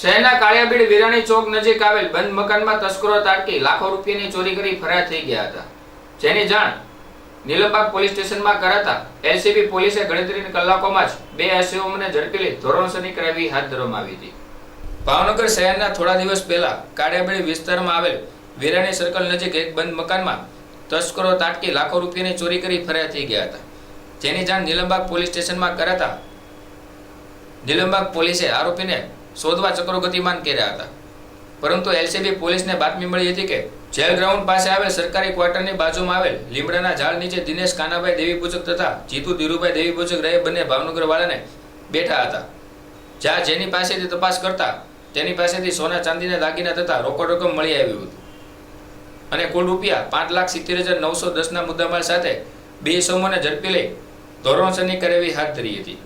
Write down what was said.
શહેરના કાળિયાબીડ વિરાણી ચોક નજીક આવેલ બંધ મકાનમાં તસ્કરો તાટકી લાખો રૂપિયાની ચોરી કરી ફરાર થઈ ગયા હતા. જેની જાણ નીલમબાગ પોલીસ સ્ટેશનમાં કરાતા એલસીબી પોલીસે ગણતરીની કલાકોમાં જ બે આરોપીઓને ઝડપી લઈ ધોરણસરની કાર્યવાહી હાથ ધરવામાં આવી હતી. ભાવનગર શહેરના થોડા દિવસ પહેલા કાળિયાબીડ વિસ્તારમાં આવેલ વિરાણી સર્કલ નજીક એક બંધ મકાનમાં તસ્કરો તાટકી લાખો રૂપિયાની ચોરી કરી ફરાર થઈ ગયા હતા. જેની જાણ નીલમબાગ પોલીસ સ્ટેશનમાં કરાતા નીલમબાગ પોલીસે આરોપીને શોધવા ચક્રો ગતિમાન કર્યા હતા. પરંતુ એલસીબી પોલીસને બાતમી મળી હતી કે જેલ ગ્રાઉન્ડ પાસે આવેલ સરકારી ક્વાર્ટરની બાજુમાં આવેલ લીમડાના ઝાડ નીચે દિનેશ કાનાભાઈ દેવી તથા જીતુ ધીરુભાઈ દેવી પૂજક રહે બંને ભાવનગર વાળાને બેઠા હતા. જ્યાં જેની પાસેથી તપાસ કરતા તેની પાસેથી સોના ચાંદીના દાગીના તથા રોકડ રકમ મળી આવ્યું હતું. અને કુલ રૂપિયા પાંચ લાખ સિત્તેર હજાર નવસો દસના મુદ્દામાલ સાથે બે સોમોને ઝડપી લઈ ધોરણસરની કરેવી હાથ ધરી હતી.